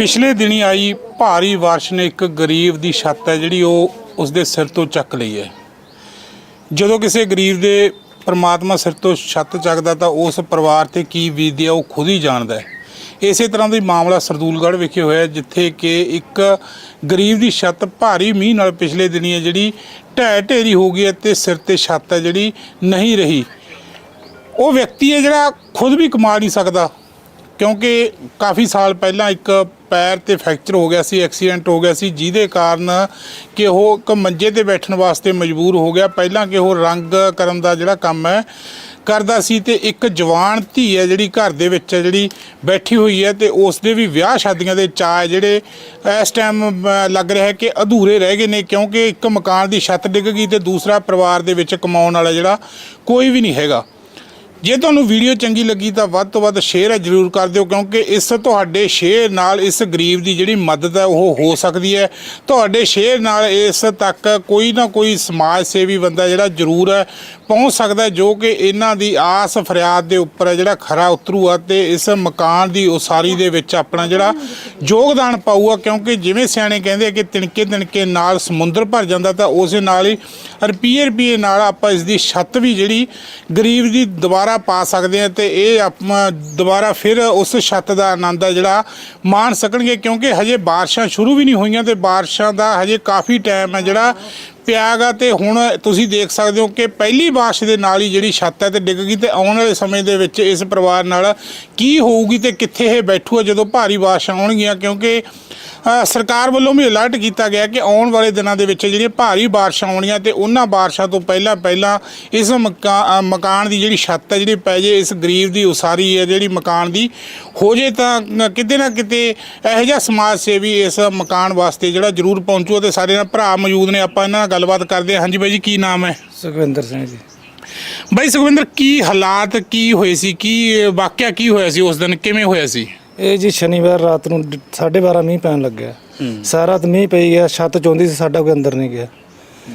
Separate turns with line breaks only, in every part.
ਪਿਛਲੇ ਦਿਨੀ ਆਈ ਭਾਰੀ ਬਾਰਿਸ਼ ਨੇ ਇੱਕ ਗਰੀਬ ਦੀ ਛੱਤ ਹੈ, ਜਿਹੜੀ ਉਹ ਉਸਦੇ ਸਿਰ ਤੋਂ ਚੱਕ ਲਈ ਹੈ। ਜਦੋਂ ਕਿਸੇ ਗਰੀਬ ਦੇ ਪਰਮਾਤਮਾ ਸਿਰ ਤੋਂ ਛੱਤ ਚੱਕਦਾ ਤਾਂ ਉਸ ਪਰਿਵਾਰ ਤੇ ਕੀ ਬੀਤਦੀ ਹੈ, ਉਹ ਖੁਦ ਹੀ ਜਾਣਦਾ ਹੈ। ਇਸੇ ਤਰ੍ਹਾਂ ਦਾ ਹੀ ਮਾਮਲਾ ਸਰਦੂਲਗੜ੍ਹ ਵਿਖੇ ਹੋਇਆ ਜਿੱਥੇ ਕਿ ਇੱਕ ਗਰੀਬ ਦੀ ਛੱਤ ਭਾਰੀ ਮੀਂਹ ਨਾਲ ਪਿਛਲੇ ਦਿਨੀ ਹੈ, ਜਿਹੜੀ ਢਹਿ ਢੇਰੀ ਹੋ ਗਈ ਹੈ ਤੇ ਸਿਰ ਤੇ ਛੱਤ ਹੈ, ਜਿਹੜੀ ਨਹੀਂ ਰਹੀ। ਉਹ ਵਿਅਕਤੀ ਹੈ ਜਿਹੜਾ ਖੁਦ ਵੀ ਕਮਾ ਨਹੀਂ ਸਕਦਾ, ਕਿਉਂਕਿ ਕਾਫੀ ਸਾਲ ਪਹਿਲਾਂ ਇੱਕ ਪੈਰ ਤੇ ਫ੍ਰੈਕਚਰ ਹੋ ਗਿਆ ਸੀ, ਐਕਸੀਡੈਂਟ ਹੋ ਗਿਆ ਸੀ, ਜਿਹਦੇ ਕਾਰਨ ਕਿ ਉਹ ਇੱਕ ਮੰਜੇ ਤੇ ਬੈਠਣ ਵਾਸਤੇ ਮਜਬੂਰ ਹੋ ਗਿਆ। ਪਹਿਲਾਂ ਕਿ ਉਹ ਰੰਗ ਕਰਨ ਦਾ ਜਿਹੜਾ ਕੰਮ ਹੈ, ਕਰਦਾ ਸੀ ਤੇ ਇੱਕ ਜਵਾਨ ਧੀ ਹੈ ਜਿਹੜੀ ਘਰ ਦੇ ਵਿੱਚ ਹੈ, ਜਿਹੜੀ ਬੈਠੀ ਹੋਈ ਹੈ ਤੇ ਉਸ ਦੇ ਵੀ ਵਿਆਹ ਸ਼ਾਦੀਆਂ ਦੇ ਚਾਅ ਜਿਹੜੇ ਇਸ ਟਾਈਮ ਲੱਗ ਰਿਹਾ ਹੈ ਕਿ ਅਧੂਰੇ ਰਹਿ ਗਏ ਨੇ ਕਿਉਂਕਿ ਇੱਕ ਮਕਾਨ ਦੀ ਛੱਤ ਡਿੱਗ ਗਈ ਤੇ ਦੂਸਰਾ ਪਰਿਵਾਰ ਦੇ ਵਿੱਚ ਕਮਾਉਣ ਵਾਲਾ ਜਿਹੜਾ ਕੋਈ ਵੀ ਨਹੀਂ ਹੈਗਾ। ਜੇ ਤੁਹਾਨੂੰ ਵੀਡੀਓ ਚੰਗੀ ਲੱਗੀ ਤਾਂ ਵੱਧ ਤੋਂ ਵੱਧ ਸ਼ੇਅਰ ਜ਼ਰੂਰ ਕਰ ਦਿਓ, ਕਿਉਂਕਿ ਇਸ ਤੁਹਾਡੇ ਸ਼ੇਅਰ ਨਾਲ ਇਸ ਗਰੀਬ ਦੀ ਜਿਹੜੀ ਮਦਦ ਹੈ, ਉਹ ਹੋ ਸਕਦੀ ਹੈ। ਤੁਹਾਡੇ ਸ਼ੇਅਰ ਨਾਲ ਇਸ ਤੱਕ ਕੋਈ ਨਾ ਕੋਈ ਸਮਾਜ ਸੇਵੀ ਬੰਦਾ ਜਿਹੜਾ ਜ਼ਰੂਰ ਹੈ, ਪਹੁੰਚ ਸਕਦਾ ਜੋ ਕਿ ਇਹਨਾਂ ਦੀ ਆਸ ਫਰਿਆਦ ਦੇ ਉੱਪਰ ਜਿਹੜਾ ਖਰਾ ਉਤਰੂਗਾ ਤੇ ਇਸ ਮਕਾਨ ਦੀ ਉਸਾਰੀ ਦੇ ਵਿੱਚ ਆਪਣਾ ਜਿਹੜਾ ਯੋਗਦਾਨ ਪਾਊਗਾ। ਕਿਉਂਕਿ ਜਿਵੇਂ ਸਿਆਣੇ ਕਹਿੰਦੇ ਆ ਕਿ ਤਿਣਕੇ ਤਿਣਕੇ ਨਾਲ ਸਮੁੰਦਰ ਭਰ ਜਾਂਦਾ, ਤਾਂ ਉਸੇ ਨਾਲ ਹੀ ਰੁਪਈਏ ਰੁਪਈਏ ਨਾਲ ਆਪਾਂ ਇਸ ਦੀ ਛੱਤ ਵੀ ਜਿਹੜੀ ਗਰੀਬ ਦੀ ਦੁਬਾਰਾ ਪਾ ਸਕਦੇ ਆ ਤੇ ਇਹ ਆਪਾਂ ਦੁਬਾਰਾ ਫਿਰ ਉਸ ਛੱਤ ਦਾ ਆਨੰਦ ਹੈ ਜਿਹੜਾ ਮਾਣ ਸਕਣਗੇ, ਕਿਉਂਕਿ ਹਜੇ ਬਾਰਿਸ਼ਾਂ ਸ਼ੁਰੂ ਵੀ ਨਹੀਂ ਹੋਈਆਂ ਤੇ ਬਾਰਿਸ਼ਾਂ ਦਾ ਹਜੇ ਕਾਫੀ ਟਾਈਮ ਹੈ ਜਿਹੜਾ ਪਿਆਗਾ ਤੇ ਹੁਣ ਤੁਸੀਂ ਦੇਖ ਸਕਦੇ ਹੋ ਕਿ ਪਹਿਲੀ ਬਾਰਿਸ਼ ਦੇ ਨਾਲ ਹੀ ਜਿਹੜੀ ਛੱਤ ਹੈ ਤੇ ਡਿੱਗ ਗਈ ਤੇ ਆਉਣ ਵਾਲੇ ਸਮੇਂ ਦੇ ਵਿੱਚ ਇਸ ਪਰਿਵਾਰ ਨਾਲ ਕੀ ਹੋਊਗੀ ਤੇ ਕਿੱਥੇ ਇਹ ਬੈਠੂਗਾ ਜਦੋਂ ਭਾਰੀ ਬਾਰਿਸ਼ਾਂ ਆਉਣਗੀਆਂ, ਕਿਉਂਕਿ ਸਰਕਾਰ ਵੱਲੋਂ ਵੀ ਅਲਰਟ ਕੀਤਾ ਗਿਆ ਕਿ ਆਉਣ ਵਾਲੇ ਦਿਨਾਂ ਦੇ ਵਿੱਚ ਜਿਹੜੀਆਂ ਭਾਰੀ ਬਾਰਿਸ਼ਾਂ ਆਉਣੀਆਂ ਤੇ ਉਹਨਾਂ ਬਾਰਿਸ਼ਾਂ ਤੋਂ ਪਹਿਲਾਂ ਪਹਿਲਾਂ ਇਸ ਮਕਾਨ ਦੀ ਜਿਹੜੀ ਛੱਤ ਹੈ ਜਿਹੜੀ ਪੈ ਜੇ ਇਸ ਗਰੀਬ ਦੀ ਉਸਾਰੀ ਹੈ ਜਿਹੜੀ ਮਕਾਨ ਦੀ ਹੋ ਜੇ ਤਾਂ ਕਿਤੇ ਨਾ ਕਿਤੇ ਇਹੋ ਜਿਹਾ ਸਮਾਜ ਸੇਵੀ ਇਸ ਮਕਾਨ ਵਾਸਤੇ ਜਿਹੜਾ ਜ਼ਰੂਰ ਪਹੁੰਚੂ ਤੇ ਸਾਡੇ ਨਾਲ ਭਰਾ ਮੌਜੂਦ ਨੇ ਆਪਾਂ ਇਹਨਾਂ ਨਾਲ ਗੱਲਬਾਤ ਕਰਦੇ ਹਾਂ। ਹਾਂਜੀ ਬਾਈ ਜੀ ਕੀ ਨਾਮ ਹੈ?
ਸੁਖਵਿੰਦਰ ਸਿੰਘ ਜੀ।
ਬਾਈ ਸੁਖਵਿੰਦਰ ਕੀ ਹਾਲਾਤ ਕੀ ਹੋਏ ਸੀ? ਕੀ ਵਾਕਿਆ ਕੀ ਹੋਇਆ ਸੀ ਉਸ ਦਿਨ? ਕਿਵੇਂ ਹੋਇਆ ਸੀ?
ਇਹ ਜੀ ਸ਼ਨੀਵਾਰ ਰਾਤ ਨੂੰ 12:30 ਮੀਂਹ ਪੈਣ ਲੱਗਿਆ। ਸਾਰਾ ਰਾਤ ਮੀਂਹ ਪਈ ਗਿਆ ਛੱਤ ਚੋਂਦੀ ਸੀ ਸਾਡਾ ਕੋਈ ਅੰਦਰ ਨਹੀਂ ਗਿਆ।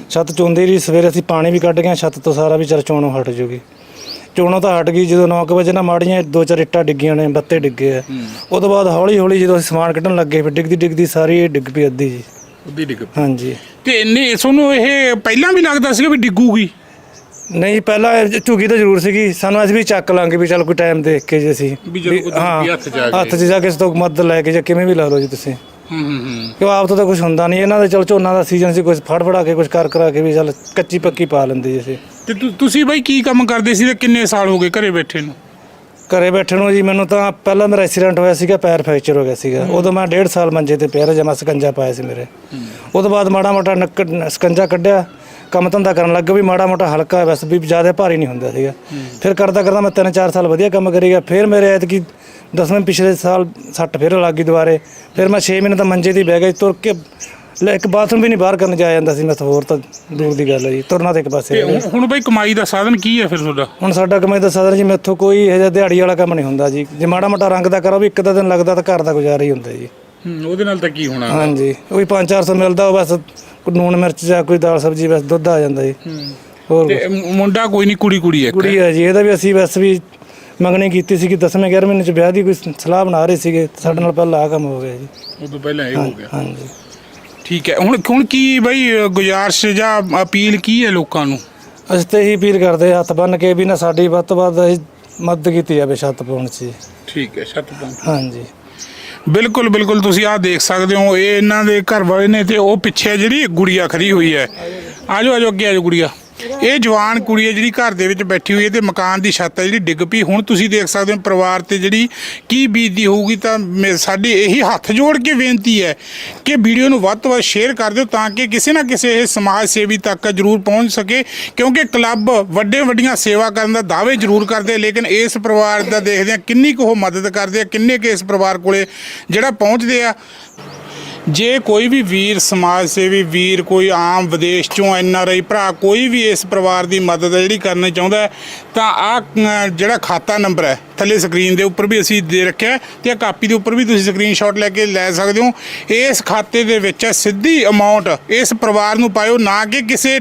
ਛੱਤ ਚੋਂਦੀ ਰਹੀ ਸਵੇਰੇ ਅਸੀਂ ਪਾਣੀ ਵੀ ਕੱਢ ਗਏ ਛੱਤ ਤੋਂ ਸਾਰਾ ਵੀ ਚਲ ਚੋਣੋਂ ਹਟ ਜੂਗੀ। ਚੋਣੋਂ ਤਾਂ ਹਟ ਗਈ ਜਦੋਂ 9 ਵਜੇ ਨਾ ਮਾੜੀਆਂ ਦੋ ਚਾਰ ਇੱਟਾਂ ਡਿੱਗੀਆਂ ਨੇ ਬੱਤੇ ਡਿੱਗੇ ਆ। ਉਹ ਤੋਂ ਬਾਅਦ ਹੌਲੀ ਹੌਲੀ ਜਦੋਂ ਅਸੀਂ ਸਮਾਨ ਕੱਢਣ ਲੱਗੇ ਫਿਰ ਡਿੱਗਦੀ ਡਿੱਗਦੀ ਸਾਰੀ ਇਹ ਡਿੱਗ ਪਈ ਅੱਧੀ ਜੀ।
ਉਹਦੀ ਡਿੱਗ
ਹਾਂਜੀ।
ਤੇ ਇੰਨੇ ਤੁਹਾਨੂੰ ਇਹ ਪਹਿਲਾਂ ਵੀ ਲੱਗਦਾ ਸੀਗਾ ਵੀ ਡਿੱਗੂਗੀ?
ਨਹੀਂ ਪਹਿਲਾਂ ਇਹ ਝੁੱਗੀ ਤਾਂ ਜ਼ਰੂਰ ਸੀਗੀ। ਸਾਨੂੰ ਅਸੀਂ ਵੀ ਚੱਕ ਲਾਂਗੇ ਵੀ ਚੱਲ ਕੋਈ ਟਾਈਮ ਦੇਖ ਕੇ ਜੇ ਅਸੀਂ।
ਵੀ ਜਦੋਂ ਕੋਈ ਝੁੱਗੀ ਹੱਥ 'ਚ ਆ ਗਈ।
ਹੱਥ 'ਚ ਜਾ ਕੇ ਇਸ ਤੋਂ ਮਦਦ ਲੈ ਕੇ ਜਾਂ ਕਿਵੇਂ ਵੀ ਲਾ ਲਓ ਜੀ ਤੁਸੀਂ।
ਹੂੰ ਹੂੰ ਹੂੰ।
ਕਿਉਂ ਆਪ ਤੋਂ ਤਾਂ ਕੁਝ ਹੁੰਦਾ ਨਹੀਂ। ਇਹਨਾਂ ਦਾ ਚਲ ਝੋਨਾ ਦਾ ਸੀਜ਼ਨ ਸੀ ਕੁਝ ਫੜ ਫੜਾ ਕੇ ਕੁਝ ਕਰ ਕਰਾ ਕੇ ਵੀ ਚੱਲ ਕੱਚੀ ਪੱਕੀ ਪਾ ਲੈਂਦੇ ਜੀ ਅਸੀਂ।
ਤੇ ਤੁ- ਤੁਸੀਂ ਬਾਈ ਕੀ ਕੰਮ ਕਰਦੇ ਸੀ ਤੇ ਕਿੰਨੇ ਸਾਲ ਹੋ ਗਏ ਘਰੇ ਬੈਠੇ ਨੂੰ?
ਘਰੇ ਬੈਠਣ ਨੂੰ ਜੀ ਮੈਨੂੰ ਤਾਂ ਪਹਿਲਾਂ ਮੇਰਾ ਐਕਸੀਡੈਂਟ ਹੋਇਆ ਸੀਗਾ ਪੈਰ ਫ੍ਰੈਕਚਰ ਹੋ ਗਿਆ ਸੀਗਾ। ਉਦੋਂ ਮੈਂ 1.5 ਸਾਲ ਮੰਜੇ ਤੇ ਪਿਆ ਰਿਹਾ ਜਮਾ ਸਕੰਜਾ ਪਾਇਆ ਸੀ ਮੇਰੇ। ਉਹ ਤੋਂ ਬਾਅਦ ਮਾੜਾ ਮੋਟਾ ਨੱਕ ਸਕੰਜਾ ਕੱਢਿਆ। ਕੰਮ ਧੰਦਾ ਕਰਨ ਲੱਗਾ ਵੀ ਮਾੜਾ ਮੋਟਾ ਹਲਕਾ ਬਸ ਵੀ ਜ਼ਿਆਦਾ ਭਾਰੀ ਨਹੀਂ ਹੁੰਦਾ ਸੀਗਾ। ਫਿਰ ਕਰਦਾ ਕਰਦਾ ਮੈਂ 3-4 ਸਾਲ ਵਧੀਆ ਕੰਮ ਕਰੀ ਗਿਆ। ਫਿਰ ਮੇਰੇ ਐਤਕੀ ਦਸਵੇਂ ਪਿਛਲੇ ਸਾਲ ਸੱਟ ਫਿਰ ਲੱਗ ਗਈ ਦੁਬਾਰੇ। ਫਿਰ ਮੈਂ 6 ਮਹੀਨੇ ਤਾਂ ਮੰਜੇ ਹੀ ਬਹਿ ਗਿਆ ਜੀ, ਤੁਰ ਕੇ ਲੈ ਇੱਕ ਬਾਥਰੂਮ ਵੀ ਨਹੀਂ ਬਾਹਰ ਕਰਨ ਜਾਇਆ ਜਾਂਦਾ ਸੀ ਮੈਂ ਤਾਂ ਹੋਰ ਤਾਂ ਦੂਰ ਦੀ ਗੱਲ ਹੈ ਜੀ ਤੁਰਨਾ ਤੇ ਇੱਕ ਪਾਸੇ
ਤੇ
ਗਿਆ।
ਹੁਣ- ਹੁਣ ਬਾਈ ਕਮਾਈ ਦਾ ਸਾਧਨ ਕੀ ਹੈ ਫਿਰ ਤੁਹਾਡਾ?
ਹੁਣ ਸਾਡਾ ਕਮਾਈ ਦਾ ਸਾਧਨ ਜੀ ਮੈਥੋਂ ਕੋਈ ਇਹੋ ਜਿਹਾ ਦਿਹਾੜੀ ਵਾਲਾ ਕੰਮ ਨਹੀਂ ਹੁੰਦਾ ਜੀ। ਜੇ ਮਾੜਾ ਮੋਟਾ ਰੰਗ ਦਾ ਕਰੋ ਵੀ ਇੱਕ ਦਾ ਦਿਨ ਲੱਗਦਾ ਤਾਂ ਘਰ ਦਾ ਗੁਜ਼ਾਰਾ ਹੀ ਹੁੰਦਾ ਜੀ।
ਹੂੰ, ਉਹਦੇ ਨਾਲ ਤਾਂ ਕੀ ਹੋਣਾ?
ਹਾਂਜੀ ਉਹੀ 5-400 ਮਿਲਦਾ ਉਹ ਬਸ ਨੂਣ ਮਿਰਚ ਜਾਂ ਕੋਈ ਦਾਲ ਸਬਜ਼ੀ ਬਸ ਦੁੱਧ ਆ ਜਾਂਦਾ ਜੀ। ਹੋਰ
ਤੇ ਮੁ- ਮੁੰਡਾ ਕੋਈ ਨਹੀਂ ਕੁੜੀ ਕੁੜੀ ਹੈ ਇੱਕ।
ਕੁੜੀ ਹੈ? ਜੀ ਇਹਦਾ ਵੀ ਅਸੀਂ ਬਸ ਵੀ ਮੰਗਣੀ ਕੀਤੀ ਸੀ ਕਿ 10ਵੇਂ 11ਵੇਂ ਮਹੀਨੇ ਚ ਵਿਆਹ ਦੀ ਕੋਈ ਸਲਾਹ ਬਣਾ ਰਹੇ ਸੀਗੇ ਸਾਡੇ ਨਾਲ ਪਹਿਲਾਂ ਆ ਕੰਮ ਹੋ ਗਿਆ ਜੀ।
ਉਹ ਤੋਂ ਪਹਿਲਾਂ ਇਹ ਹੋ ਗਿਆ।
ਹਾਂਜੀ।
ਠੀਕ ਹੈ ਹੁਣ ਹੁਣ ਕੀ ਬਾਈ ਅ, ਗੁਜ਼ਾਰਿਸ਼ ਜਾਂ ਅਪੀਲ ਕੀ ਹੈ ਲੋਕਾਂ ਨੂੰ?
ਅਸੀਂ ਤੇ ਇਹੀ ਅਪੀਲ ਕਰਦੇ ਹਾਂ, ਹੱਥ ਬੰਨ ਕੇ ਵੀ ਨਾ ਸਾਡੀ ਵੱਧ ਤੋਂ ਵੱਧ ਮਦਦ ਕੀਤੀ ਜਾਵੇ ਛੱਤ ਪਾਉਣ 'ਚ ਜੀ।
ਠੀਕ ਹੈ ਛੱਤ ਤੋਂ
ਹਾਂਜੀ।
ਬਿਲਕੁਲ ਬਿਲਕੁਲ, ਤੁਸੀਂ ਆਹ ਦੇਖ ਸਕਦੇ ਹੋ, ਇਹ ਇਹਨਾਂ ਦੇ ਘਰ ਵਾਲੇ ਨੇ ਤੇ ਉਹ ਪਿੱਛੇ ਜਿਹੜੀ ਗੁੜੀਆ ਖੜੀ ਹੋਈ ਹੈ। ਆਜੋ ਆਜੋ ਅੱਗੇ ਆਜੋ ਗੁੜੀਆ। ਇਹ ਜਵਾਨ ਕੁੜੀ ਹੈ ਜਿਹੜੀ ਘਰ ਦੇ ਵਿੱਚ ਬੈਠੀ ਹੋਈ ਹੈ ਤੇ ਮਕਾਨ ਦੀ ਛੱਤ ਹੈ ਜਿਹੜੀ ਡਿੱਗ ਪਈ। ਹੁਣ ਤੁਸੀਂ ਦੇਖ ਸਕਦੇ ਹੋ ਪਰਿਵਾਰ ਤੇ ਜਿਹੜੀ ਕੀ ਬੀਤਦੀ ਹੋਊਗੀ ਤਾਂ ਮੇ- ਸਾਡੀ ਇਹੀ ਹੱਥ ਜੋੜ ਕੇ ਬੇਨਤੀ ਹੈ ਕਿ ਵੀਡੀਓ ਨੂੰ ਵੱਧ ਤੋਂ ਵੱਧ ਸ਼ੇਅਰ ਕਰ ਦਿਓ ਤਾਂ ਕਿ ਕਿਸੇ ਨਾ ਕਿਸੇ ਇਹ ਸਮਾਜ ਸੇਵੀ ਤੱਕ ਜ਼ਰੂਰ ਪਹੁੰਚ ਸਕੇ, ਕਿਉਂਕਿ ਕਲੱਬ ਵੱਡੇ ਵੱਡੀਆਂ ਸੇਵਾ ਕਰਨ ਦਾ ਦਾਅਵੇ ਜ਼ਰੂਰ ਕਰਦੇ ਲੇਕਿਨ ਇਸ ਪਰਿਵਾਰ ਦਾ ਦੇਖਦੇ ਆ ਕਿੰਨੀ ਕੁ ਉਹ ਮਦਦ ਕਰਦੇ ਆ, ਕਿੰਨੇ ਕੁ ਇਸ ਪਰਿਵਾਰ ਕੋਲੇ ਜਿਹੜਾ ਪਹੁੰਚਦੇ ਆ। ਜੇ ਕੋਈ ਵੀ ਵੀਰ, ਸਮਾਜ ਸੇਵੀ ਵੀਰ, ਕੋਈ ਆਮ ਵਿਦੇਸ਼ ਚੋਂ ਐਨ ਆਰ ਆਈ ਭਰਾ, ਕੋਈ ਵੀ ਇਸ ਪਰਿਵਾਰ ਦੀ ਮਦਦ ਹੈ ਜਿਹੜੀ ਕਰਨੀ ਚਾਹੁੰਦਾ ਤਾਂ ਆ ਜਿਹੜਾ ਖਾਤਾ ਨੰਬਰ ਹੈ, ਥੱਲੇ ਸਕਰੀਨ ਦੇ ਉੱਪਰ ਵੀ ਅਸੀਂ ਦੇ ਰੱਖਿਆ ਹੈ ਤੇ ਆ ਕਾਪੀ ਦੇ ਉੱਪਰ ਵੀ ਤੁਸੀਂ ਸਕਰੀਨਸ਼ਾਟ ਲੈ ਕੇ ਲੈ ਸਕਦੇ ਹੋ। ਇਸ ਖਾਤੇ ਦੇ ਵਿੱਚ ਸਿੱਧੀ ਅਮਾਉਂਟ ਇਸ ਪਰਿਵਾਰ ਨੂੰ ਪਾਇਓ, ਨਾ ਕਿ ਕਿਸੇ,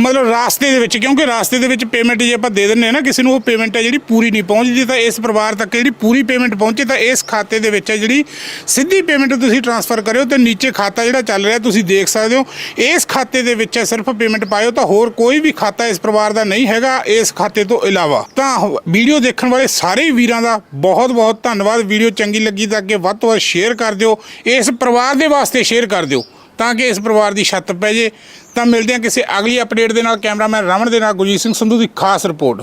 ਮਤਲਬ ਰਾਸਤੇ ਦੇ ਵਿੱਚ, ਕਿਉਂਕਿ ਰਾਸਤੇ ਦੇ ਵਿੱਚ ਪੇਮੈਂਟ ਜੇ ਆਪਾਂ ਦੇ ਦਿੰਨੇ ਆ ਨਾ, ਕਿਸੇ ਨੂੰ ਉਹ ਪੇਮੈਂਟ ਹੈ ਜਿਹੜੀ ਪੂਰੀ ਨਹੀਂ ਪਹੁੰਚਦੀ, ਤਾਂ ਇਸ ਪਰਿਵਾਰ ਤੱਕ ਜਿਹੜੀ ਪੂਰੀ ਪੇਮੈਂਟ ਪਹੁੰਚੇ, ਤਾਂ ਇਸ ਖਾਤੇ ਦੇ ਵਿੱਚ ਹੈ ਜਿਹੜੀ ਸਿੱਧੀ ਪੇਮੈਂਟ ਤੁਸੀਂ ਟ੍ਰਾਂਸਫਰ ਕਰਿਓ ਤੇ ਨੀਚੇ ਖਾਤਾ ਜਿਹੜਾ ਚੱਲ ਰਿਹਾ, ਤੁਸੀਂ ਦੇਖ ਸਕਦੇ ਹੋ। ਇਸ ਖਾਤੇ ਦੇ ਵਿੱਚ ਸਿਰਫ ਪੇਮੈਂਟ ਪਾਇਓ ਤਾਂ ਹੋਰ ਕੋਈ ਵੀ ਖਾਤਾ ਇਸ ਪਰਿਵਾਰ ਦਾ ਨਹੀਂ ਹੈਗਾ ਇਸ ਖਾਤੇ ਤੋਂ ਇਲਾਵਾ। ਤਾਂ ਵੀਡੀਓ ਦੇਖਣ ਵਾਲੇ ਸਾਰੇ ਵੀਰਾਂ ਦਾ ਬਹੁਤ ਬਹੁਤ ਧੰਨਵਾਦ। ਵੀਡੀਓ ਚੰਗੀ ਲੱਗੀ ਤਾਂ ਅੱਗੇ ਵੱਧ ਤੋਂ ਵੱਧ ਸ਼ੇਅਰ ਕਰ ਦਿਓ। ਇਸ ਪਰਿਵਾਰ ਦੇ ਵਾਸਤੇ ਸ਼ੇਅਰ ਕਰ ਦਿਓ, ਤਾਂ ਕਿ ਇਸ ਪਰਿਵਾਰ ਦੀ ਛੱਤ ਪੈ ਜੇ। ਤਾਂ ਮਿਲਦੇ ਹਾਂ ਕਿਸੇ ਅਗਲੀ ਅਪਡੇਟ ਦੇ ਨਾਲ। ਕੈਮਰਾਮੈਨ ਰਮਨ ਦੇ ਨਾਲ ਗੁਰਜੀਤ ਸਿੰਘ ਸੰਧੂ ਦੀ ਖਾਸ ਰਿਪੋਰਟ